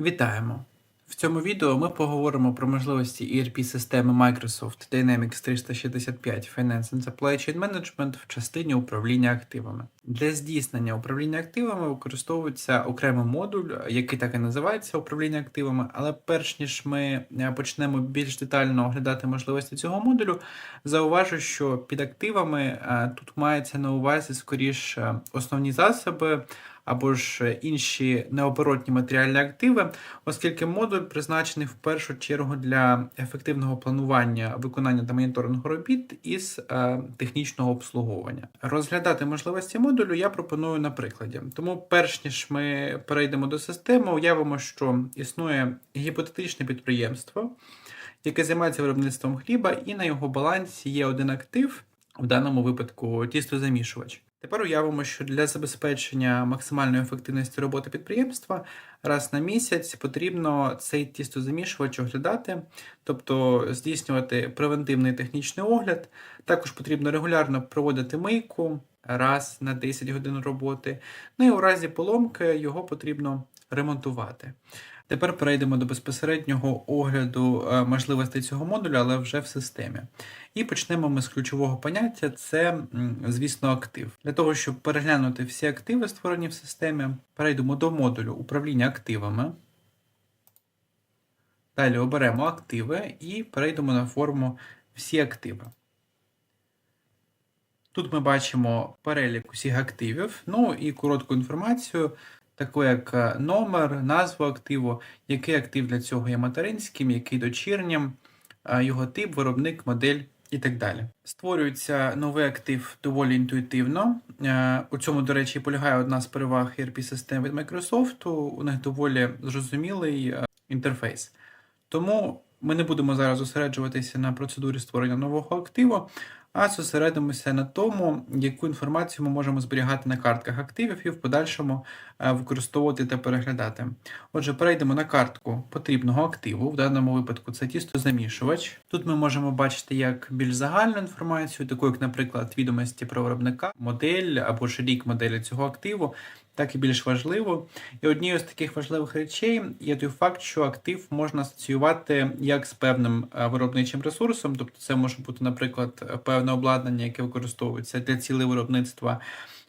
Вітаємо! В цьому відео ми поговоримо про можливості ERP-системи Microsoft Dynamics 365 Finance and Supply Chain Management в частині управління активами. Для здійснення управління активами використовується окремий модуль, який так і називається управління активами. Але перш ніж ми е, почнемо більш детально оглядати можливості цього модулю, зауважу, що під активами е, тут мається на увазі скоріш е, основні засоби або ж інші необоротні матеріальні активи, оскільки модуль призначений в першу чергу для ефективного планування виконання та моніторингу робіт із е, технічного обслуговування. Розглядати можливості модулю я пропоную на прикладі. Тому, перш ніж ми перейдемо до системи, уявимо, що існує гіпотетичне підприємство, яке займається виробництвом хліба, і на його балансі є один актив, в даному випадку тістозамішувач. Тепер уявимо, що для забезпечення максимальної ефективності роботи підприємства раз на місяць потрібно цей тістозамішувач оглядати, тобто здійснювати превентивний технічний огляд. Також потрібно регулярно проводити мийку раз на 10 годин роботи. Ну і у разі поломки його потрібно ремонтувати. Тепер перейдемо до безпосереднього огляду е, можливостей цього модуля, але вже в системі. І почнемо ми з ключового поняття це, звісно, актив. Для того, щоб переглянути всі активи, створені в системі, перейдемо до модулю управління активами. Далі оберемо активи і перейдемо на форму всі активи. Тут ми бачимо перелік усіх активів, ну і коротку інформацію таку як е, номер, назву активу, який актив для цього є материнським, який дочірнім, е, його тип, виробник, модель і так далі. Створюється новий актив доволі інтуїтивно. Е, у цьому, до речі, полягає одна з переваг ERP-систем від Microsoft. У них доволі зрозумілий інтерфейс. Тому ми не будемо зараз зосереджуватися на процедурі створення нового активу а зосередимося на тому, яку інформацію ми можемо зберігати на картках активів і в подальшому е, використовувати та переглядати. Отже, перейдемо на картку потрібного активу, в даному випадку це тістозамішувач. Тут ми можемо бачити як більш загальну інформацію, таку як, наприклад, відомості про виробника, модель або ж рік моделі цього активу так і більш важливо. І однією з таких важливих речей є той факт, що актив можна асоціювати як з певним е, виробничим ресурсом, тобто це може бути, наприклад, певне обладнання, яке використовується для цілей виробництва,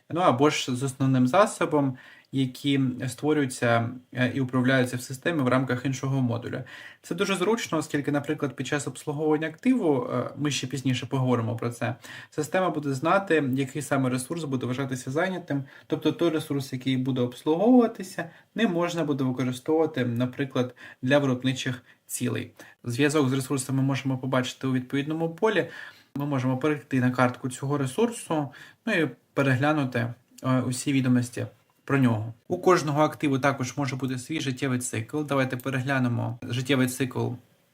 ну або ж з основним засобом які створюються е, і управляються в системі в рамках іншого модуля. Це дуже зручно, оскільки, наприклад, під час обслуговування активу, е, ми ще пізніше поговоримо про це. Система буде знати, який саме ресурс буде вважатися зайнятим, тобто той ресурс, який буде обслуговуватися, не можна буде використовувати, наприклад, для виробничих цілей. Зв'язок з ресурсами можемо побачити у відповідному полі. Ми можемо перейти на картку цього ресурсу, ну і переглянути е, усі відомості про нього. У кожного активу також може бути свій життєвий цикл. Давайте переглянемо життєвий цикл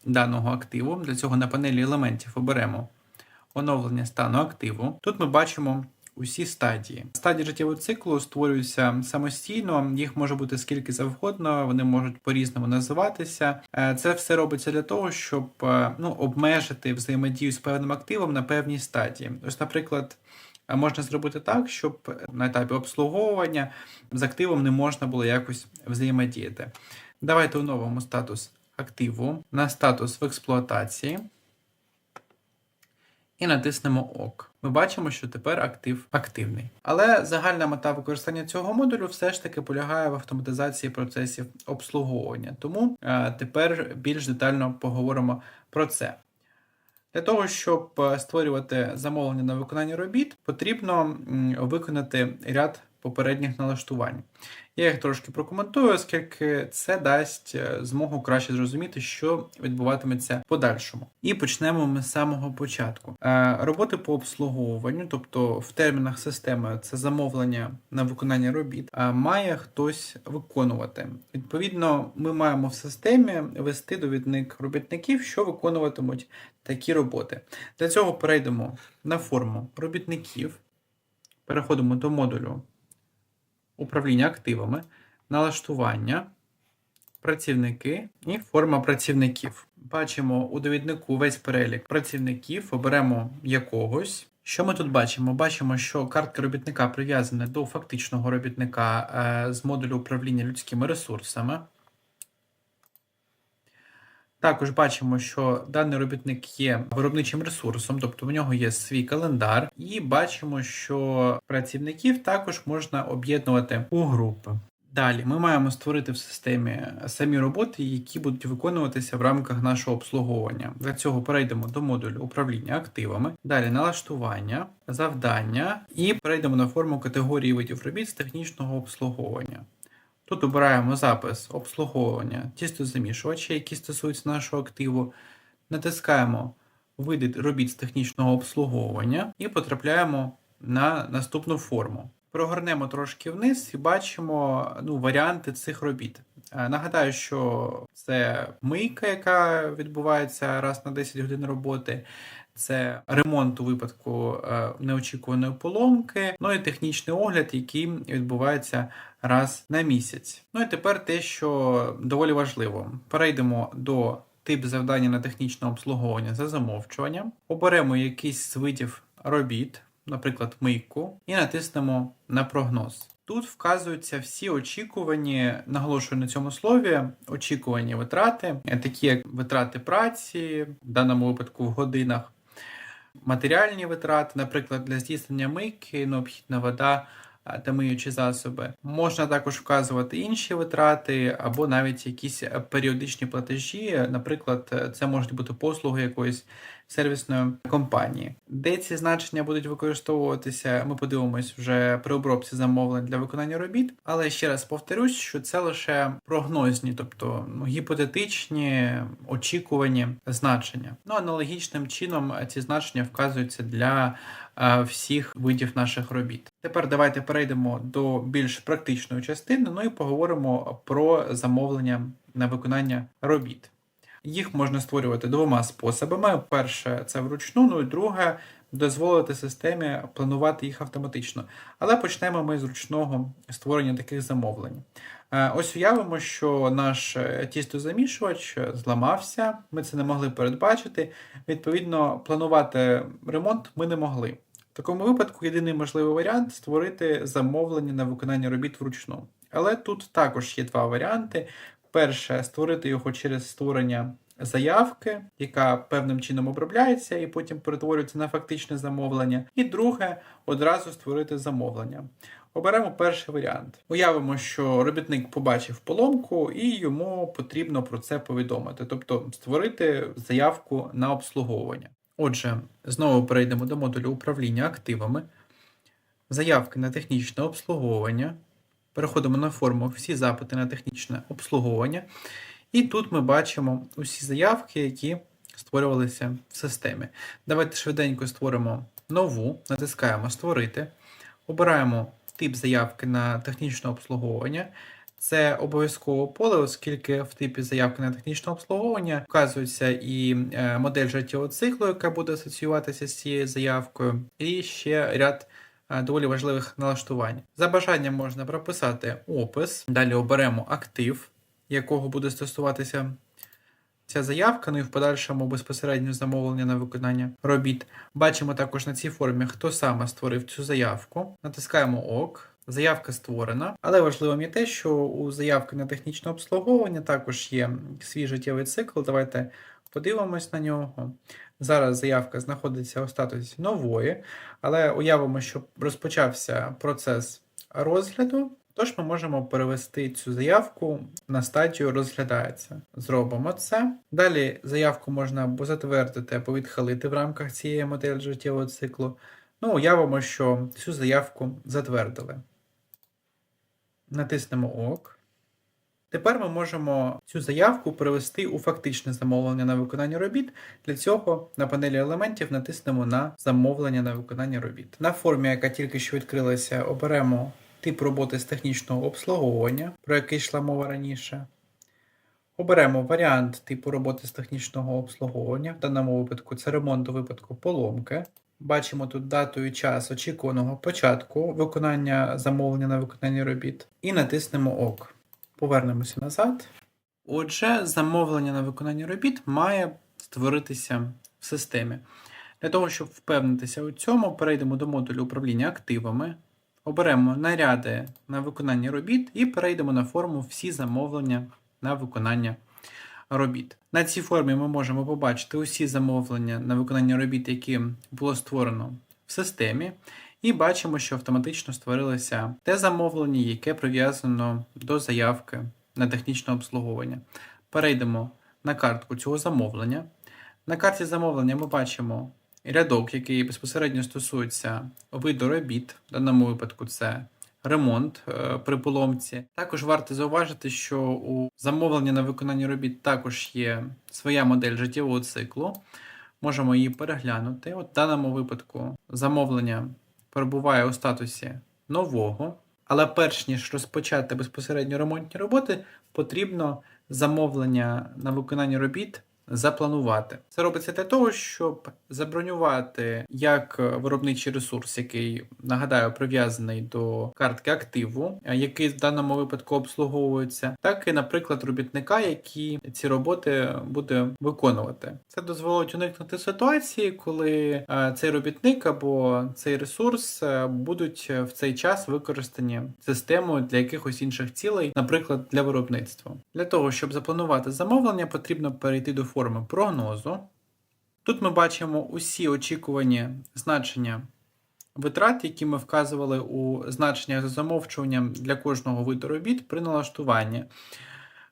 даного активу. Для цього на панелі елементів оберемо оновлення стану активу. Тут ми бачимо. Усі стадії. Стадії життєвого циклу створюються самостійно, їх може бути скільки завгодно, вони можуть по-різному називатися. Е, це все робиться для того, щоб е, ну, обмежити взаємодію з певним активом на певній стадії. Ось, наприклад, можна зробити так, щоб на етапі обслуговування з активом не можна було якось взаємодіяти. Давайте оновимо статус активу на статус в експлуатації. І натиснемо ОК. Ми бачимо, що тепер актив активний. Але загальна мета використання цього модулю все ж таки полягає в автоматизації процесів обслуговування. Тому е, тепер більш детально поговоримо про це. Для того, щоб е, створювати замовлення на виконання робіт, потрібно виконати ряд попередніх налаштувань. Я їх трошки прокоментую, оскільки це дасть е, змогу краще зрозуміти, що відбуватиметься в подальшому. І почнемо ми з самого початку. Е, роботи по обслуговуванню, тобто в термінах системи це замовлення на виконання робіт, має хтось виконувати. Відповідно, ми маємо в системі вести довідник робітників, що виконуватимуть такі роботи. Для цього перейдемо на форму робітників, переходимо до модулю управління активами, налаштування, працівники і форма працівників. Бачимо у довіднику весь перелік працівників, оберемо якогось. Що ми тут бачимо? Бачимо, що картка робітника прив'язана до фактичного робітника е, з модулю управління людськими ресурсами. Також бачимо, що даний робітник є виробничим ресурсом, тобто в нього є свій календар, і бачимо, що працівників також можна об'єднувати у групи. Далі ми маємо створити в системі самі роботи, які будуть виконуватися в рамках нашого обслуговування. Для цього перейдемо до модулю управління активами, далі налаштування, завдання і перейдемо на форму категорії видів робіт з технічного обслуговування. Тут обираємо запис обслуговування тістозамішувача, які стосуються нашого активу, натискаємо види робіт з технічного обслуговування і потрапляємо на наступну форму. Прогорнемо трошки вниз і бачимо ну, варіанти цих робіт. Е, Нагадаю, що це мийка, яка відбувається раз на 10 годин роботи. Це ремонт у випадку е, неочікуваної поломки, ну і технічний огляд, який відбувається раз на місяць. Ну і тепер те, що доволі важливо. Перейдемо до тип завдання на технічне обслуговування за замовчуванням, оберемо якийсь з видів робіт, наприклад, мийку, і натиснемо на прогноз. Тут вказуються всі очікувані, наголошую на цьому слові, очікувані витрати, такі як витрати праці, в даному випадку в годинах, матеріальні витрати, наприклад, для здійснення мийки необхідна вода та миючі засоби. Можна також вказувати інші витрати або навіть якісь е, періодичні платежі. Наприклад, е, це можуть бути послуги якоїсь сервісної компанії. Де ці значення будуть використовуватися, ми подивимось вже при обробці замовлень для виконання робіт. Але ще раз повторюсь, що це лише прогнозні, тобто ну, гіпотетичні очікувані значення. Ну аналогічним чином е, ці значення вказуються для всіх видів наших робіт. Тепер давайте перейдемо до більш практичної частини. Ну і поговоримо про замовлення на виконання робіт. Їх можна створювати двома способами: перше це вручну, ну і друге дозволити системі планувати їх автоматично. Але почнемо ми з ручного створення таких замовлень. Е, Ось уявимо, що наш е, тістозамішувач зламався, ми це не могли передбачити. Відповідно, планувати ремонт ми не могли. Такому випадку єдиний можливий варіант створити замовлення на виконання робіт вручну. Але тут також є два варіанти. Перше, створити його через створення заявки, яка певним чином обробляється і потім перетворюється на фактичне замовлення. І друге, одразу створити замовлення. Оберемо перший варіант. Уявимо, що робітник побачив поломку, і йому потрібно про це повідомити, тобто створити заявку на обслуговування. Отже, знову перейдемо до модулю управління активами, заявки на технічне обслуговування. Переходимо на форму всі запити на технічне обслуговування. І тут ми бачимо усі заявки, які створювалися в системі. Давайте швиденько створимо нову, натискаємо Створити, обираємо тип заявки на технічне обслуговування. Це обов'язково поле, оскільки в типі заявки на технічне обслуговування вказується і е, модель життєвого циклу, яка буде асоціюватися з цією заявкою, і ще ряд е, доволі важливих налаштувань. За бажанням можна прописати опис, далі оберемо актив, якого буде стосуватися ця заявка, ну і в подальшому безпосередньо замовлення на виконання робіт. Бачимо також на цій формі, хто саме створив цю заявку. Натискаємо ОК. Заявка створена, але важливим є те, що у заявки на технічне обслуговування також є свій життєвий цикл. Давайте подивимось на нього. Зараз заявка знаходиться у статусі нової, але уявимо, що розпочався процес розгляду. Тож ми можемо перевести цю заявку на стадію розглядається. Зробимо це. Далі заявку можна або затвердити, або відхилити в рамках цієї моделі життєвого циклу. Ну, уявимо, що цю заявку затвердили. Натиснемо ОК. Тепер ми можемо цю заявку перевести у фактичне замовлення на виконання робіт. Для цього на панелі елементів натиснемо на замовлення на виконання робіт. На формі, яка тільки що відкрилася, оберемо тип роботи з технічного обслуговування, про який йшла мова раніше. Оберемо варіант типу роботи з технічного обслуговування. В даному випадку це ремонт у випадку поломки. Бачимо тут дату і час очікуваного початку виконання замовлення на виконання робіт. І натиснемо ОК. Повернемося назад. Отже, замовлення на виконання робіт має створитися в системі. Для того, щоб впевнитися у цьому, перейдемо до модулю управління активами, оберемо наряди на виконання робіт і перейдемо на форму всі замовлення на виконання робіт. На цій формі ми можемо побачити усі замовлення на виконання робіт, які було створено в системі. І бачимо, що автоматично створилося те замовлення, яке прив'язано до заявки на технічне обслуговування. Перейдемо на картку цього замовлення. На карті замовлення ми бачимо рядок, який безпосередньо стосується виду робіт. В даному випадку це ремонт е, при поломці. Також варто зауважити, що у замовлення на виконання робіт також є своя модель життєвого циклу. Можемо її переглянути. От в даному випадку замовлення перебуває у статусі нового, але перш ніж розпочати безпосередньо ремонтні роботи, потрібно замовлення на виконання робіт запланувати. Це робиться для того, щоб забронювати як виробничий ресурс, який нагадаю прив'язаний до картки активу, який в даному випадку обслуговується, так і, наприклад, робітника, який ці роботи буде виконувати. Це дозволить уникнути ситуації, коли е, цей робітник або цей ресурс е, будуть в цей час використані системою для якихось інших цілей, наприклад, для виробництва. Для того, щоб запланувати замовлення, потрібно перейти до форми прогнозу. Тут ми бачимо усі очікувані значення витрат, які ми вказували у значеннях за замовчуванням для кожного виду робіт при налаштуванні.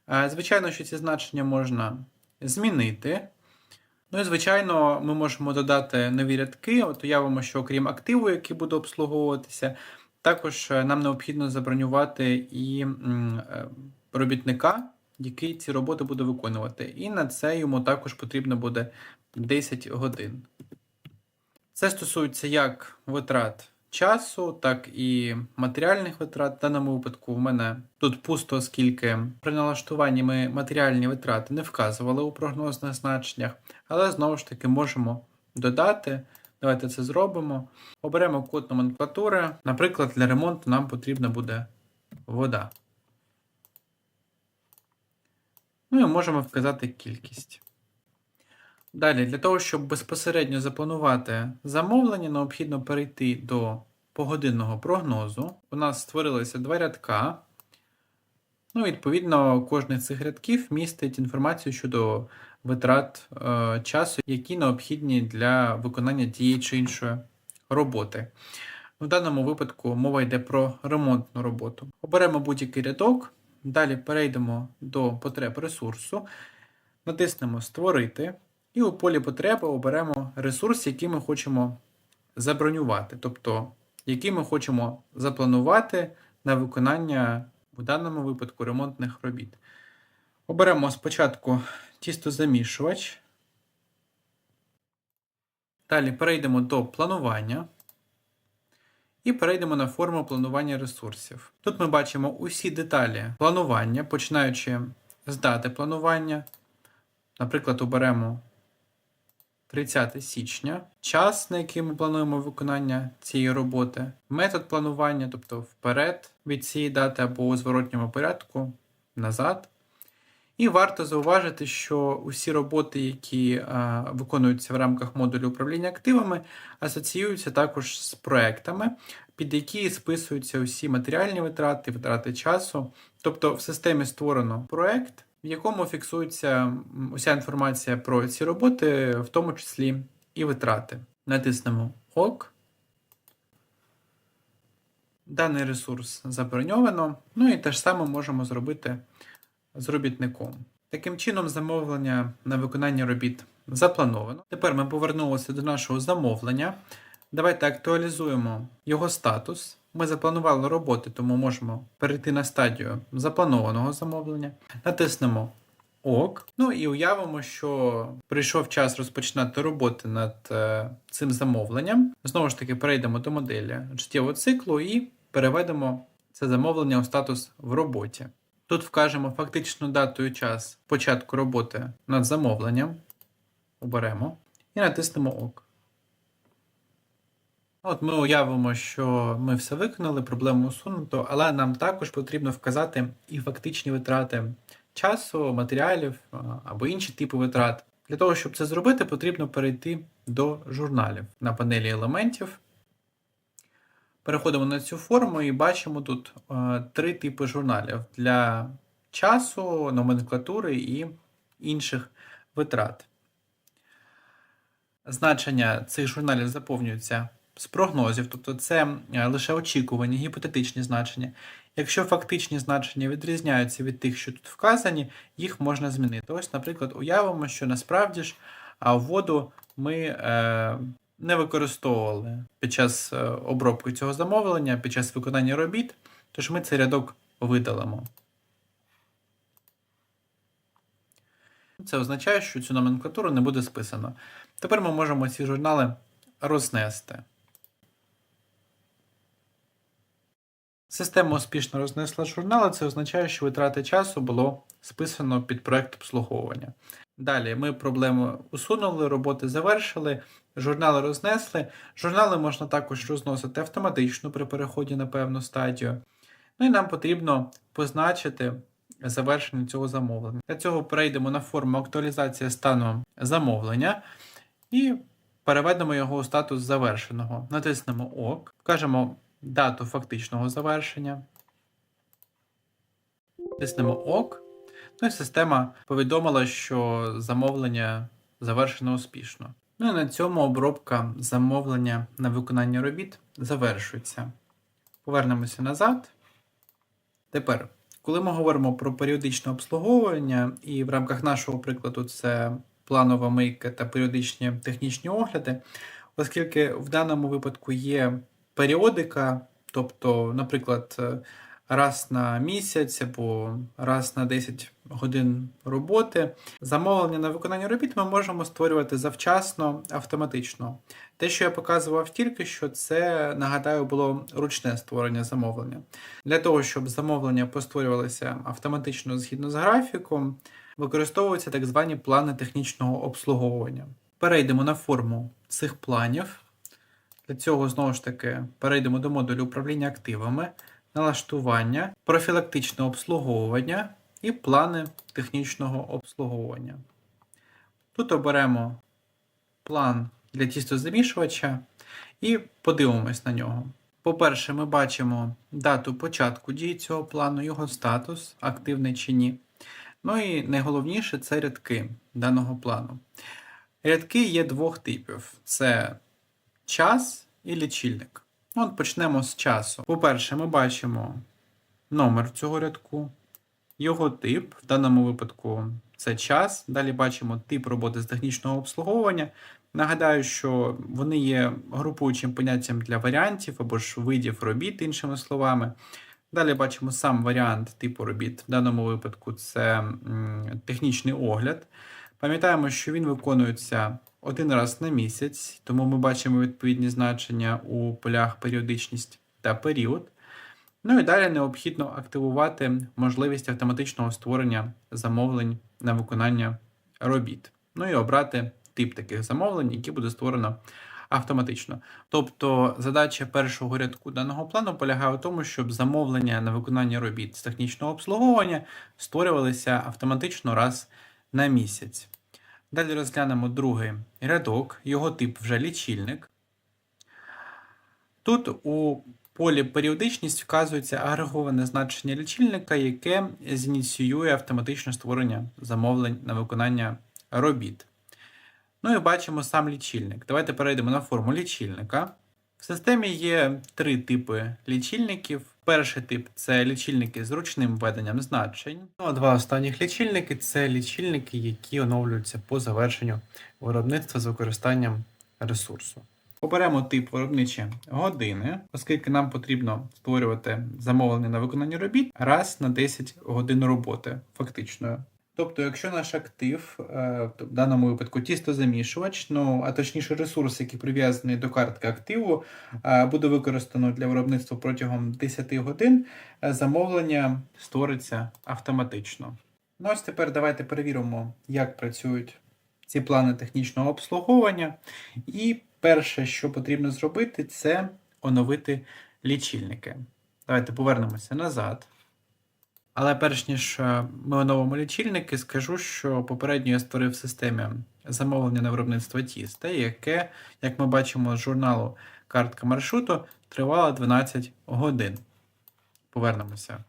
Е, Звичайно, що ці значення можна змінити. Ну і, звичайно, ми можемо додати нові рядки. От уявимо, що окрім активу, який буде обслуговуватися, також е, нам необхідно забронювати і е, робітника, який ці роботи буде виконувати. І на це йому також потрібно буде 10 годин. Це стосується як витрат часу, так і матеріальних витрат. В даному випадку в мене тут пусто, оскільки при налаштуванні ми матеріальні витрати не вказували у прогнозних значеннях, але знову ж таки можемо додати. Давайте це зробимо. Оберемо код номенклатури. Наприклад, для ремонту нам потрібна буде вода. Ну і можемо вказати кількість. Далі, для того, щоб безпосередньо запланувати замовлення, необхідно перейти до погодинного прогнозу. У нас створилися два рядка. Ну, відповідно, кожен з цих рядків містить інформацію щодо витрат е, часу, які необхідні для виконання тієї чи іншої роботи. В даному випадку мова йде про ремонтну роботу. Оберемо будь-який рядок, далі перейдемо до потреб ресурсу, натиснемо Створити. І у полі потреби оберемо ресурс, який ми хочемо забронювати, тобто який ми хочемо запланувати на виконання в даному випадку ремонтних робіт. Оберемо спочатку тістозамішувач. Далі перейдемо до планування. І перейдемо на форму планування ресурсів. Тут ми бачимо усі деталі планування, починаючи з дати планування. Наприклад, оберемо 30 січня, час, на який ми плануємо виконання цієї роботи, метод планування, тобто вперед від цієї дати або у зворотньому порядку назад. І варто зауважити, що усі роботи, які виконуються в рамках модулю управління активами, асоціюються також з проектами, під які списуються усі матеріальні витрати, витрати часу. Тобто в системі створено проект, в якому фіксується уся інформація про ці роботи, в тому числі і витрати. Натиснемо ОК. Даний ресурс заброньовано. Ну і те ж саме можемо зробити з робітником. Таким чином, замовлення на виконання робіт заплановано. Тепер ми повернулися до нашого замовлення. Давайте актуалізуємо його статус. Ми запланували роботи, тому можемо перейти на стадію запланованого замовлення. Натиснемо ОК. Ну і уявимо, що прийшов час розпочинати роботи над е, цим замовленням. Знову ж таки, перейдемо до моделі життєвого циклу і переведемо це замовлення у статус в роботі. Тут вкажемо фактичну дату і час початку роботи над замовленням. Оберемо і натиснемо ОК. От ми уявимо, що ми все виконали, проблему усунуто, але нам також потрібно вказати і фактичні витрати часу, матеріалів або інші типи витрат. Для того, щоб це зробити, потрібно перейти до журналів на панелі елементів. Переходимо на цю форму і бачимо тут е, три типи журналів для часу, номенклатури і інших витрат. Значення цих журналів заповнюються з прогнозів, тобто це е, лише очікувані, гіпотетичні значення. Якщо фактичні значення відрізняються від тих, що тут вказані, їх можна змінити. Ось, наприклад, уявимо, що насправді ж воду ми е, не використовували під час е, обробки цього замовлення, під час виконання робіт, тож ми цей рядок видалимо. Це означає, що цю номенклатуру не буде списано. Тепер ми можемо ці журнали рознести. Система успішно рознесла журнали, це означає, що витрати часу було списано під проект обслуговування. Далі ми проблему усунули, роботи завершили, журнали рознесли. Журнали можна також розносити автоматично при переході на певну стадію. Ну і нам потрібно позначити завершення цього замовлення. Для цього перейдемо на форму актуалізація стану замовлення і переведемо його у статус завершеного. Натиснемо ОК, вкажемо дату фактичного завершення. Тиснемо ОК. Ну і система повідомила, що замовлення завершено успішно. Ну і на цьому обробка замовлення на виконання робіт завершується. Повернемося назад. Тепер, коли ми говоримо про періодичне обслуговування, і в рамках нашого прикладу це планова мийка та періодичні технічні огляди, оскільки в даному випадку є періодика, тобто, наприклад, раз на місяць або раз на 10 годин роботи. Замовлення на виконання робіт ми можемо створювати завчасно, автоматично. Те, що я показував тільки що, це, нагадаю, було ручне створення замовлення. Для того, щоб замовлення постворювалися автоматично згідно з графіком, використовуються так звані плани технічного обслуговування. Перейдемо на форму цих планів. Для цього, знову ж таки, перейдемо до модулю управління активами налаштування, профілактичне обслуговування і плани технічного обслуговування. Тут оберемо план для тістозамішувача і подивимось на нього. По-перше, ми бачимо дату початку дії цього плану, його статус, активний чи ні. Ну і найголовніше це рядки даного плану. Рядки є двох типів: це час і лічильник. От почнемо з часу. По-перше, ми бачимо номер цього рядку, його тип, в даному випадку це час. Далі бачимо тип роботи з технічного обслуговування. Нагадаю, що вони є групуючим поняттям для варіантів або ж видів робіт, іншими словами. Далі бачимо сам варіант типу робіт. В даному випадку це технічний огляд. Пам'ятаємо, що він виконується один раз на місяць, тому ми бачимо відповідні значення у полях періодичність та період. Ну і далі необхідно активувати можливість автоматичного створення замовлень на виконання робіт. Ну і обрати тип таких замовлень, які буде створено автоматично. Тобто задача першого рядку даного плану полягає у тому, щоб замовлення на виконання робіт з технічного обслуговування створювалися автоматично раз на місяць. Далі розглянемо другий рядок, його тип вже лічильник. Тут у полі періодичність вказується агреговане значення лічильника, яке зініціює автоматичне створення замовлень на виконання робіт. Ну і бачимо сам лічильник. Давайте перейдемо на форму лічильника. В системі є три типи лічильників. Перший тип це лічильники з ручним введенням значень. Ну, а два останніх лічильники це лічильники, які оновлюються по завершенню виробництва з використанням ресурсу. Оберемо тип виробничі години, оскільки нам потрібно створювати замовлення на виконання робіт раз на 10 годин роботи фактичною. Тобто, якщо наш актив, е, в даному випадку тістозамішувач, ну а точніше ресурс, який прив'язаний до картки активу, е, буде використано для виробництва протягом 10 годин, е, замовлення створиться автоматично. Ну ось тепер давайте перевіримо, як працюють ці плани технічного обслуговування. І перше, що потрібно зробити, це оновити лічильники. Давайте повернемося назад. Але перш ніж е, ми оновимо лічильники, скажу, що попередньо я створив в системі замовлення на виробництво тіста, яке, як ми бачимо з журналу картка маршруту, тривало 12 годин. Повернемося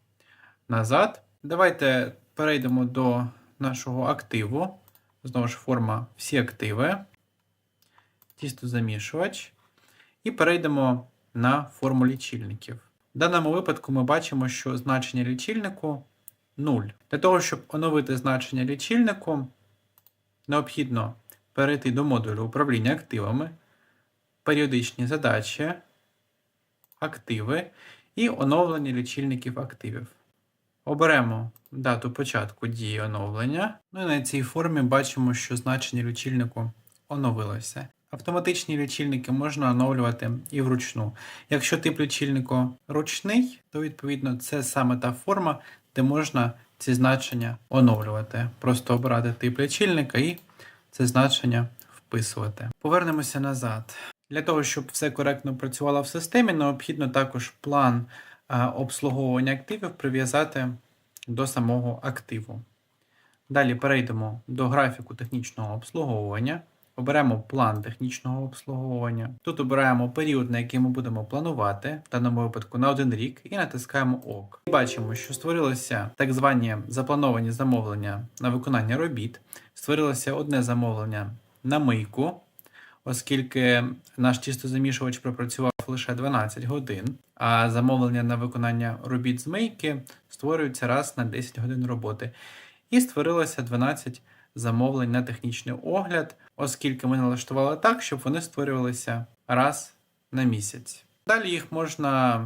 назад. Давайте перейдемо до нашого активу. Знову ж форма всі активи. Тістозамішувач. І перейдемо на форму лічильників. В даному випадку ми бачимо, що значення лічильнику 0. Для того, щоб оновити значення лічильнику, необхідно перейти до модулю управління активами, періодичні задачі, активи і оновлення лічильників активів. Оберемо дату початку дії оновлення. Ну і на цій формі бачимо, що значення лічильнику оновилося. Автоматичні лічильники можна оновлювати і вручну. Якщо тип лічильнику ручний, то відповідно це саме та форма, де можна ці значення оновлювати. Просто обирати тип лічильника і це значення вписувати. Повернемося назад. Для того, щоб все коректно працювало в системі, необхідно також план обслуговування активів прив'язати до самого активу. Далі перейдемо до графіку технічного обслуговування. Оберемо план технічного обслуговування. Тут обираємо період, на який ми будемо планувати, в даному випадку на один рік, і натискаємо ОК. І бачимо, що створилося так звані заплановані замовлення на виконання робіт. Створилося одне замовлення на мийку, оскільки наш тістозамішувач пропрацював лише 12 годин, а замовлення на виконання робіт з мийки створюються раз на 10 годин роботи. І створилося 12 замовлень на технічний огляд, оскільки ми налаштували так, щоб вони створювалися раз на місяць. Далі їх можна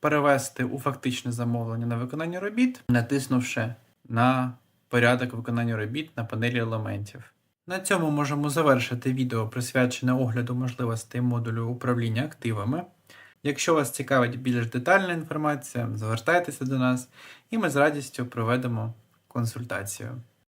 перевести у фактичне замовлення на виконання робіт, натиснувши на порядок виконання робіт на панелі елементів. На цьому можемо завершити відео, присвячене огляду можливостей модулю управління активами. Якщо вас цікавить більш детальна інформація, звертайтеся до нас, і ми з радістю проведемо консультацію.